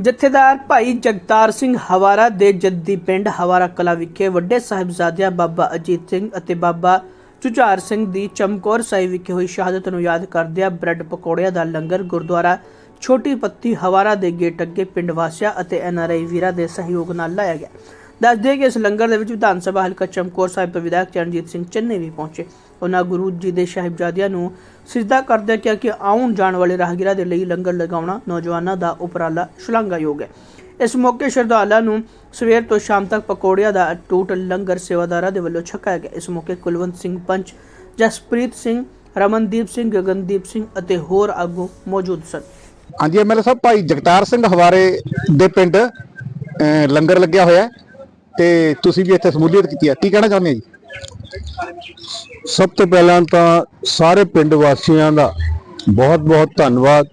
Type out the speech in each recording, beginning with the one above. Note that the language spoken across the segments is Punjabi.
ਜਥੇਦਾਰ ਭਾਈ ਜਗਤਾਰ ਸਿੰਘ ਹਵਾਰਾ ਦੇ ਜੱਦੀ ਪਿੰਡ ਹਵਾਰਾ ਕਲਾ ਵਿਖੇ ਵੱਡੇ ਸਾਹਿਬਜ਼ਾਦਿਆਂ ਬਾਬਾ ਅਜੀਤ ਸਿੰਘ ਅਤੇ ਬਾਬਾ ਝੁਝਾਰ ਸਿੰਘ ਦੀ ਚਮਕੌਰ ਸਾਹਿਬ ਵਿਖੇ ਹੋਈ ਸ਼ਹਾਦਤ ਨੂੰ ਯਾਦ ਕਰਦਿਆਂ ਬ੍ਰੈਡ ਪਕੌੜਿਆਂ ਦਾ ਲੰਗਰ ਗੁਰਦੁਆਰਾ ਛੋਟੀ ਪੱਤੀ ਹਵਾਰਾ ਦੇ ਗੇਟ ਅੱਗੇ ਪਿੰਡ ਵਾਸੀਆਂ ਅਤੇ ਐਨਆਰਆਈ ਵੀਰਾਂ ਦੇ ਸਹਿਯੋਗ ਨਾਲ ਲਾਇਆ ਗਿਆ। ਦੱਸਦੇ ਕਿ ਇਸ ਲੰਗਰ ਦੇ ਵਿੱਚ ਵਿਧਾਨ ਸਭਾ ਹਲਕਾ ਚਮਕੌਰ ਸਾਹਿਬ ਤੋਂ ਵਿਧਾਇਕ ਚਰਨਜੀਤ ਸਿੰਘ ਚੰਨੇ ਵੀ ਪਹੁੰਚੇ। ਉਹਨਾਂ ਗੁਰੂ ਜੀ ਦੇ ਸਾਹਿਬਜ਼ਾਦਿਆਂ ਨੂੰ ਸਿਜਦਾ ਕਰਦਿਆਂ ਕਿਹਾ ਕਿ ਆਉਣ ਜਾਣ ਵਾਲੇ ਰਾਹਗੀਰਾਂ ਦੇ ਲਈ ਲੰਗਰ ਲਗਾਉਣਾ ਨੌਜਵਾਨਾਂ ਦਾ ਉਪਰਾਲਾ ਸ਼ਲਾਘਾਯੋਗ ਹੈ। ਇਸ ਮੌਕੇ ਸ਼ਰਧਾਲੂਆਂ ਨੂੰ ਸਵੇਰ ਤੋਂ ਸ਼ਾਮ ਤੱਕ ਪਕੌੜਿਆਂ ਦਾ ਟੂਟ ਲੰਗਰ ਸੇਵਾਦਾਰਾਂ ਦੇ ਵੱਲੋਂ ਛਕਾਇਆ ਗਿਆ। ਇਸ ਮੌਕੇ ਕੁਲਵੰਤ ਸਿੰਘ ਪੰਚ, ਜਸਪ੍ਰੀਤ ਸਿੰਘ, ਰਮਨਦੀਪ ਸਿੰਘ, ਗਗਨਦੀਪ ਸਿੰਘ ਅਤੇ ਹੋਰ ਆਗੂ ਮੌਜੂਦ ਸਨ। ਹਾਂਜੀ ਐਮਐਲਏ ਸਾਹਿਬ, ਭਾਈ ਜਗਤਾਰ ਸਿੰਘ ਹਵਾਰੇ ਦੇ ਪਿੰਡ ਲੰਗਰ ਲੱਗਿਆ ਹੋਇਆ ਤੇ ਤੁਸੀਂ ਵੀ ਇੱਥੇ ਸਮੂਲੀਅਤ ਕੀਤੀ ਹੈ। ਕੀ ਕਹਿਣਾ ਚਾਹੁੰਦੇ ਜੀ? ਸਭ ਤੋਂ ਪਹਿਲਾਂ ਤਾਂ ਸਾਰੇ ਪਿੰਡ ਵਾਸੀਆਂ ਦਾ ਬਹੁਤ-ਬਹੁਤ ਧੰਨਵਾਦ,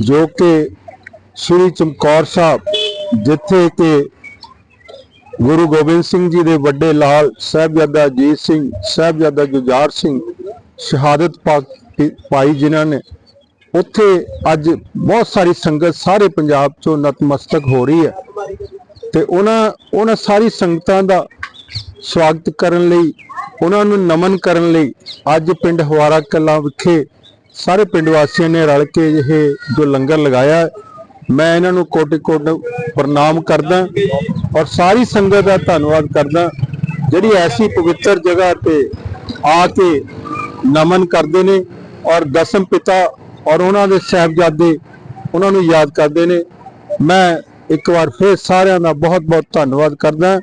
ਜੋ ਕਿ ਸ੍ਰੀ ਚਮਕੌਰ ਸਾਹਿਬ, ਜਿੱਥੇ ਕਿ ਗੁਰੂ ਗੋਬਿੰਦ ਸਿੰਘ ਜੀ ਦੇ ਵੱਡੇ ਲਾਲ ਸਾਹਿਬਜ਼ਾਦਾ ਅਜੀਤ ਸਿੰਘ, ਸਾਹਿਬਜ਼ਾਦਾ ਜੁਝਾਰ ਸਿੰਘ, ਸ਼ਹਾਦਤ ਪਾ- ਪਾਈ ਜਿਨ੍ਹਾਂ ਨੇ, ਉੱਥੇ ਅੱਜ ਬਹੁਤ ਸਾਰੀ ਸੰਗਤ ਸਾਰੇ ਪੰਜਾਬ ਚੋਂ ਨਤਮਸਤਕ ਹੋ ਰਹੀ ਹੈ ਤੇ ਉਹਨਾਂ ਉਹਨਾਂ ਸਾਰੀ ਸੰਗਤਾਂ ਦਾ ਸਵਾਗਤ ਕਰਨ ਲਈ, ਉਹਨਾਂ ਨੂੰ ਨਮਨ ਕਰਨ ਲਈ ਅੱਜ ਪਿੰਡ ਹਵਾਰਾ ਕਲਾਂ ਵਿਖੇ ਸਾਰੇ ਪਿੰਡ ਵਾਸੀਆਂ ਨੇ ਰਲ ਕੇ ਇਹ ਜੋ ਲੰਗਰ ਲਗਾਇਆ। ਮੈਂ ਇਹਨਾਂ ਨੂੰ ਕੋਟि ਕੋਟ ਪ੍ਰਣਾਮ ਕਰਦਾ ਔਰ ਸਾਰੀ ਸੰਗਤ ਦਾ ਧੰਨਵਾਦ ਕਰਦਾ, ਜਿਹੜੀ ਐਸੀ ਪਵਿੱਤਰ ਜਗ੍ਹਾ ਤੇ ਆ ਕੇ ਨਮਨ ਕਰਦੇ ਨੇ ਔਰ ਦਸਮ ਪਿਤਾ ਔਰ ਉਹਨਾਂ ਦੇ ਸਾਹਿਬਜ਼ਾਦੇ ਉਹਨਾਂ ਨੂੰ ਯਾਦ ਕਰਦੇ ਨੇ। ਮੈਂ ਇੱਕ ਵਾਰ ਫਿਰ ਸਾਰਿਆਂ ਦਾ ਬਹੁਤ-ਬਹੁਤ ਧੰਨਵਾਦ ਕਰਦਾ।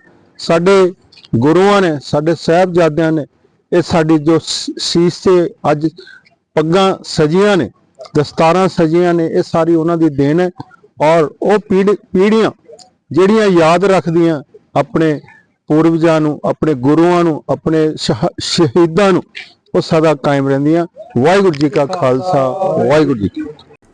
ਸਾਡੇ ਗੁਰੂਆਂ ਨੇ, ਸਾਡੇ ਸਾਹਿਬਜ਼ਾਦਿਆਂ ਨੇ, ਇਹ ਸਾਡੀ ਜੋ ਸ- ਸੀਸ ਤੇ ਅੱਜ ਪੱਗਾਂ ਸਜੀਆਂ ਨੇ, ਦਸਤਾਰਾਂ ਸਜੀਆਂ ਨੇ, ਇਹ ਸਾਰੀ ਉਹਨਾਂ ਦੀ ਦੇਣ ਹੈ ਔਰ ਉਹ ਪੀੜ੍ਹ- ਪੀੜ੍ਹੀਆਂ ਜਿਹੜੀਆਂ ਯਾਦ ਰੱਖਦੀਆਂ ਆਪਣੇ ਪੂਰਵਜਾਂ ਨੂੰ, ਆਪਣੇ ਗੁਰੂਆਂ ਨੂੰ, ਆਪਣੇ ਸ਼ਹ- ਸ਼ਹੀਦਾਂ ਨੂੰ, ਉਹ ਸਦਾ ਕਾਇਮ ਰਹਿੰਦੀਆਂ। ਵਾਹਿਗੁਰੂ ਜੀ ਕਾ ਖਾਲਸਾ, ਵਾਹਿਗੁਰੂ ਜੀ ਕੀ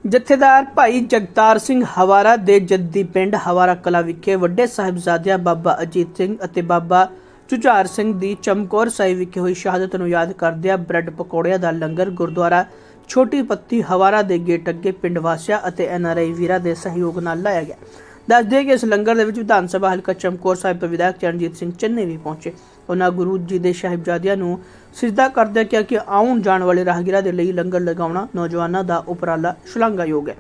ਜਥੇਦਾਰ ਭਾਈ ਜਗਤਾਰ ਸਿੰਘ ਹਵਾਰਾ ਦੇ ਜੱਦੀ ਪਿੰਡ ਹਵਾਰਾ ਕਲਾ ਵਿਖੇ ਵੱਡੇ ਸਾਹਿਬਜ਼ਾਦਿਆਂ ਬਾਬਾ ਅਜੀਤ ਸਿੰਘ ਅਤੇ ਬਾਬਾ ਝੁਝਾਰ ਸਿੰਘ ਦੀ ਚਮਕੌਰ ਸਾਹਿਬ ਵਿਖੇ ਹੋਈ ਸ਼ਹਾਦਤ ਨੂੰ ਯਾਦ ਕਰਦਿਆਂ ਬ੍ਰੈਡ ਪਕੌੜਿਆਂ ਦਾ ਲੰਗਰ ਗੁਰਦੁਆਰਾ ਛੋਟੀ ਪੱਤੀ ਹਵਾਰਾ ਦੇ ਗੇਟ ਅੱਗੇ ਪਿੰਡ ਵਾਸੀਆਂ ਅਤੇ ਐਨਆਰਆਈ ਵੀਰਾਂ ਦੇ ਸਹਿਯੋਗ ਨਾਲ ਲਾਇਆ ਗਿਆ। ਦੱਸਦੇ ਕਿ ਇਸ ਲੰਗਰ ਦੇ ਵਿੱਚ ਵਿਧਾਨ ਸਭਾ ਹਲਕਾ ਚਮਕੌਰ ਸਾਹਿਬ ਤੋਂ ਵਿਧਾਇਕ ਚਰਨਜੀਤ ਸਿੰਘ ਚੰਨੇ ਵੀ ਪਹੁੰਚੇ। ਉਹਨਾਂ ਗੁਰੂ ਜੀ ਦੇ ਸਾਹਿਬਜ਼ਾਦਿਆਂ ਨੂੰ ਸਿਜਦਾ ਕਰਦਿਆਂ ਕਿਹਾ ਕਿ ਆਉਣ ਜਾਣ ਵਾਲੇ ਰਾਹਗੀਰਾਂ ਦੇ ਲਈ ਲੰਗਰ ਲਗਾਉਣਾ ਨੌਜਵਾਨਾਂ ਦਾ ਉਪਰਾਲਾ ਸ਼ਲਾਘਾਯੋਗ ਹੈ।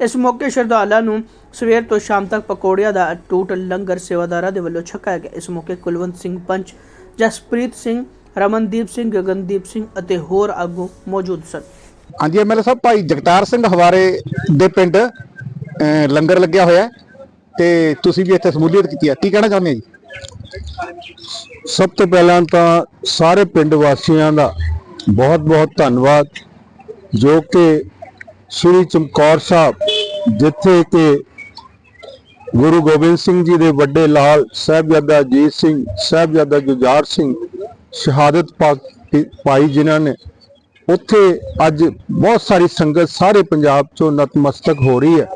ਇਸ ਮੌਕੇ ਸ਼ਰਧਾਲੂਆਂ ਨੂੰ ਸਵੇਰ ਤੋਂ ਸ਼ਾਮ ਤੱਕ ਪਕੌੜਿਆਂ ਦਾ ਟੂਟ ਲੰਗਰ ਸੇਵਾਦਾਰਾਂ ਦੇ ਵੱਲੋਂ ਛਕਾਇਆ ਗਿਆ। ਇਸ ਮੌਕੇ ਕੁਲਵੰਤ ਸਿੰਘ ਪੰਚ, ਜਸਪ੍ਰੀਤ ਸਿੰਘ, ਰਮਨਦੀਪ ਸਿੰਘ, ਗਗਨਦੀਪ ਸਿੰਘ ਅਤੇ ਹੋਰ ਆਗੂ ਮੌਜੂਦ ਸਨ। ਹਾਂਜੀ ਐਮਐਲਏ ਸਾਹਿਬ, ਭਾਈ ਜਗਤਾਰ ਸਿੰਘ ਹਵਾਰੇ ਦੇ ਪਿੰਡ ਲੰਗਰ ਲੱਗਿਆ ਹੋਇਆ ਤੇ ਤੁਸੀਂ ਵੀ ਇੱਥੇ ਸਮੂਲੀਅਤ ਕੀਤੀ ਹੈ। ਕੀ ਕਹਿਣਾ ਚਾਹੁੰਦੇ ਜੀ? ਸਭ ਤੋਂ ਪਹਿਲਾਂ ਤਾਂ ਸਾਰੇ ਪਿੰਡ ਵਾਸੀਆਂ ਦਾ ਬਹੁਤ-ਬਹੁਤ ਧੰਨਵਾਦ, ਜੋ ਕਿ ਸ੍ਰੀ ਚਮਕੌਰ ਸਾਹਿਬ, ਜਿੱਥੇ ਕਿ ਗੁਰੂ ਗੋਬਿੰਦ ਸਿੰਘ ਜੀ ਦੇ ਵੱਡੇ ਲਾਲ ਸਾਹਿਬਜ਼ਾਦਾ ਅਜੀਤ ਸਿੰਘ, ਸਾਹਿਬਜ਼ਾਦਾ ਜੁਝਾਰ ਸਿੰਘ, ਸ਼ਹਾਦਤ ਪਾ- ਪਾਈ ਜਿਨ੍ਹਾਂ ਨੇ, ਉੱਥੇ ਅੱਜ ਬਹੁਤ ਸਾਰੀ ਸੰਗਤ ਸਾਰੇ ਪੰਜਾਬ ਚੋਂ ਨਤਮਸਤਕ ਹੋ ਰਹੀ ਹੈ।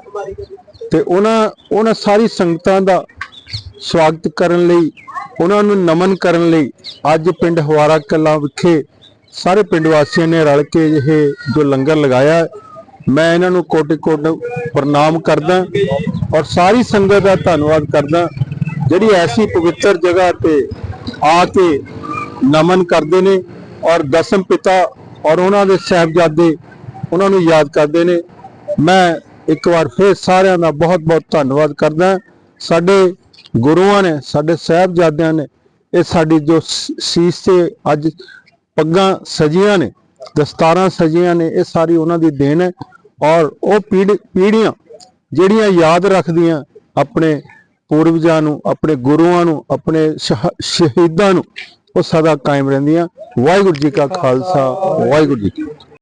ਤੇ ਉਹਨਾਂ ਉਹਨਾਂ ਸਾਰੀ ਸੰਗਤਾਂ ਦਾ ਸਵਾਗਤ ਕਰਨ ਲਈ, ਉਹਨਾਂ ਨੂੰ ਨਮਨ ਕਰਨ ਲਈ ਅੱਜ ਪਿੰਡ ਹਵਾਰਾ ਕਲਾਂ ਵਿਖੇ ਸਾਰੇ ਪਿੰਡ ਵਾਸੀਆਂ ਨੇ ਰਲ ਕੇ ਇਹ ਜੋ ਲੰਗਰ ਲਗਾਇਆ ਮੈਂ ਇਹਨਾਂ ਨੂੰ ਕੋਟि ਕੋਟ ਪ੍ਰਣਾਮ ਕਰਦਾ ਔਰ ਸਾਰੀ ਸੰਗਤ ਦਾ ਧੰਨਵਾਦ ਕਰਦਾ, ਜਿਹੜੀ ਐਸੀ ਪਵਿੱਤਰ ਜਗ੍ਹਾ ਤੇ ਆ ਕੇ ਨਮਨ ਕਰਦੇ ਨੇ ਔਰ ਦਸਮ ਪਿਤਾ ਔਰ ਉਹਨਾਂ ਦੇ ਸਾਹਿਬਜ਼ਾਦੇ ਉਹਨਾਂ ਨੂੰ ਯਾਦ ਕਰਦੇ ਨੇ। ਮੈਂ ਇੱਕ ਵਾਰ ਫਿਰ ਸਾਰਿਆਂ ਦਾ ਬਹੁਤ-ਬਹੁਤ ਧੰਨਵਾਦ ਕਰਦਾ ਸਾਡੇ ਗੁਰੂਆਂ ਨੇ, ਸਾਡੇ ਸਾਹਿਬਜ਼ਾਦਿਆਂ ਨੇ, ਇਹ ਸਾਡੀ ਜੋ ਸ- ਸੀਸ ਤੇ ਅੱਜ ਪੱਗਾਂ ਸਜੀਆਂ ਨੇ, ਦਸਤਾਰਾਂ ਸਜੀਆਂ ਨੇ, ਇਹ ਸਾਰੀ ਉਹਨਾਂ ਦੀ ਦੇਣ ਹੈ। ਔਰ ਉਹ ਪੀੜ੍ਹ- ਪੀੜ੍ਹੀਆਂ ਜਿਹੜੀਆਂ ਯਾਦ ਰੱਖਦੀਆਂ ਆਪਣੇ ਪੂਰਵਜਾਂ ਨੂੰ, ਆਪਣੇ ਗੁਰੂਆਂ ਨੂੰ, ਆਪਣੇ ਸ਼ਹ- ਸ਼ਹੀਦਾਂ ਨੂੰ, ਉਹ ਸਦਾ ਕਾਇਮ ਰਹਿੰਦੀਆਂ। ਵਾਹਿਗੁਰੂ ਜੀ ਕਾ ਖਾਲਸਾ, ਵਾਹਿਗੁਰੂ ਜੀ ਕੀ